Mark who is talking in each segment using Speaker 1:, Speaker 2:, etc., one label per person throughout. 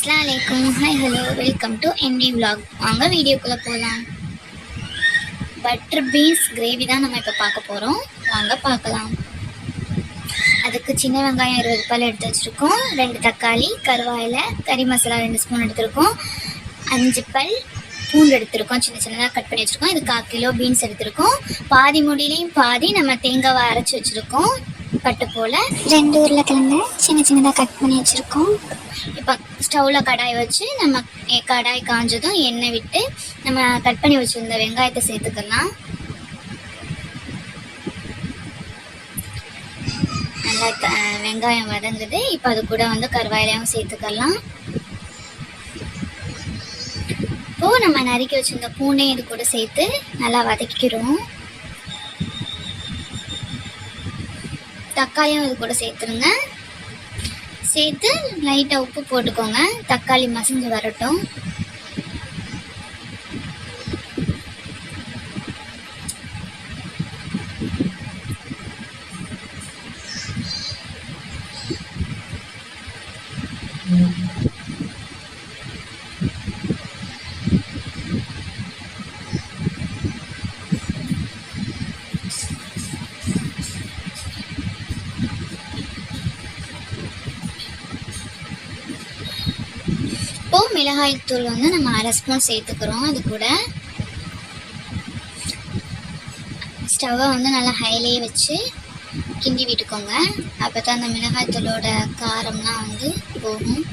Speaker 1: அஸ்லாம் வலைக்கும் hi hello welcome to MD vlog வாங்க வீடியோக்குள்ளே போகலாம் பட்டர் பீன்ஸ் கிரேவி தான் நம்ம இப்போ பார்க்க போகிறோம் வாங்க பார்க்கலாம். அதுக்கு சின்ன வெங்காயம் இருபது பால் எடுத்து வச்சுருக்கோம். ரெண்டு தக்காளி கருவாயில் கறி மசாலா ரெண்டு ஸ்பூன் எடுத்திருக்கோம். அஞ்சு பல் பூண்டு எடுத்திருக்கோம். சின்ன சின்னதாக கட் பண்ணி வச்சுருக்கோம். இது கால் கிலோ பீன்ஸ் எடுத்திருக்கோம். பாதி முடியிலையும் பாதி நம்ம தேங்காவை அரைச்சி வச்சுருக்கோம். பட்டு போல்
Speaker 2: ரெண்டு உருளைக்கிழங்கு சின்ன சின்னதாக கட் பண்ணி வச்சுருக்கோம்.
Speaker 1: இப்போ ஸ்டவ்வில் கடாய் வச்சு நம்ம கடாய் காஞ்சதும் எண்ணெய் விட்டு நம்ம கட் பண்ணி வச்சிருந்த வெங்காயத்தை சேர்த்துக்கலாம். நல்லா வெங்காயம் வதங்குது. இப்போ அது கூட வந்து கருவாயிலையும் சேர்த்துக்கலாம். இப்போ நம்ம நறுக்கி வச்சிருந்த பூனையும் இது கூட சேர்த்து நல்லா வதக்கிக்கிறோம். தக்காளியும் இது கூட சேர்த்துருங்க. சேர்த்து லைட்டாக உப்பு போட்டுக்கோங்க. தக்காளி மசிஞ்சு வரட்டும். இப்போ மிளகாய் தூள் வந்து நம்ம அரை ஸ்பூன் சேர்த்துக்கிறோம். அது கூட ஸ்டவ்வை வந்து நல்லா ஹைலேயே வச்சு கிண்டி விட்டுக்கோங்க. அப்போ தான் அந்த மிளகாய் தூளோட காரம்லாம் வந்து போகும்.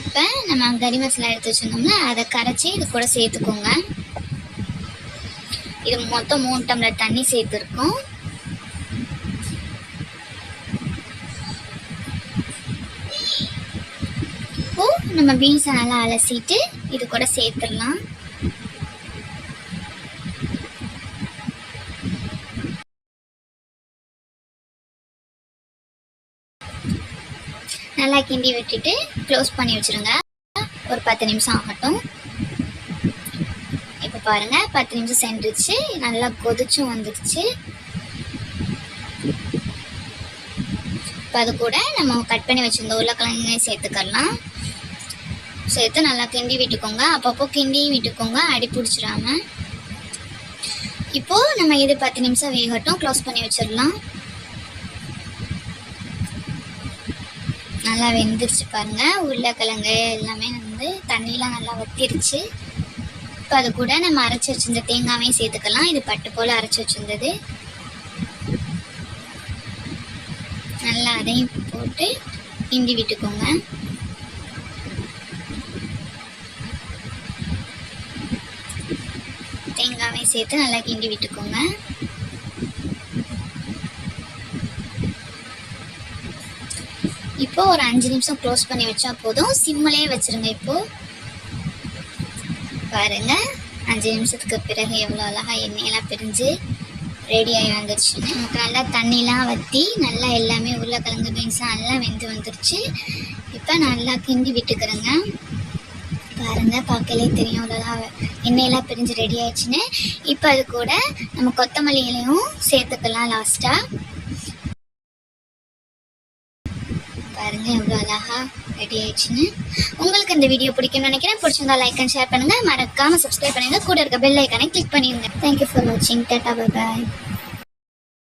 Speaker 1: இப்போ நம்ம கறி மசாலா எடுத்து வச்சுருந்தோம்னா அதை கரைச்சி இது கூட சேர்த்துக்கோங்க. இது மொத்தம் மூணு டம்ளர் தண்ணி சேர்த்துருக்கோம் இப்போ நம்ம பீன்ஸை நல்லா அலசிட்டு இது கூட சேர்த்துடலாம். நல்லா கிண்டி விட்டுட்டு க்ளோஸ் பண்ணி வச்சிருங்க. ஒரு பத்து நிமிஷம் ஆகட்டும். இப்போ பாருங்கள் பத்து நிமிஷம் சென்றுச்சு. நல்லா கொதிச்சும் வந்துடுச்சு. இப்போ அது கூட நம்ம கட் பண்ணி வச்சுருந்த உருளைக்கிழங்கையும் சேர்த்துக்கலாம் சேர்த்து நல்லா கிண்டி விட்டுக்கோங்க. அப்பப்போ கிண்டியும் விட்டுக்கோங்க. அடி பிடிச்சிடாம. இப்போது நம்ம இது பத்து நிமிஷம் வேகட்டும். க்ளோஸ் பண்ணி வச்சிடலாம். நல்லா வெந்துருச்சு பாருங்க. உருளைக்கிழங்கு எல்லாமே வந்து தண்ணியெலாம் நல்லா வத்திருச்சு. இப்போ அது கூட நம்ம அரைச்சி வச்சிருந்த தேங்காவையும் சேர்த்துக்கலாம். இது பட்டு போல் அரைச்சி வச்சிருந்தது. நல்லா அதையும் போட்டு கிண்டி விட்டுக்கோங்க. தேங்காவையும் சேர்த்து நல்லா கிண்டி விட்டுக்கோங்க. இப்போ ஒரு அஞ்சு நிமிஷம் க்ளோஸ் பண்ணி வச்சா போதும். சிம்மிலே வச்சிருங்க இப்போ. பாருங்க அஞ்சு நிமிஷத்துக்கு பிறகு எவ்வளோ அழகா எண்ணெயெல்லாம் பிரிஞ்சு ரெடி ஆகி வந்துருச்சு. நமக்கு நல்லா தண்ணிலாம் வற்றி நல்லா எல்லாமே உருளைக்கிழங்கு பீன்ஸாக நல்லா வெந்து வந்துருச்சு. இப்போ நல்லா கிண்டி விட்டுக்கிறேங்க. பாருங்க பார்க்கலே தெரியும் அவ்வளோதான். எண்ணெயெல்லாம் பிரிஞ்சு ரெடி ஆயிடுச்சுன்னு. இப்போ அது கூட நம்ம கொத்தமல்லி இலையும் சேர்த்துக்கலாம் லாஸ்ட்டாக பாருங்க எவ்வளோ அழகா ரெடி ஆயிடுச்சுன்னு. உங்களுக்கு இந்த வீடியோ பிடிக்கும்னு நினைக்கிறேன். பிடிச்சிருந்தா லைக் அண்ட் ஷேர் பண்ணுங்க. மறக்காமல் சப்ஸ்கிரைப் பண்ணுங்கள் கூட இருக்க பெல் ஐக்கானை கிளிக் பண்ணிடுங்க. தேங்க்யூ ஃபார் வாட்சிங் டாட்டா பை பாய்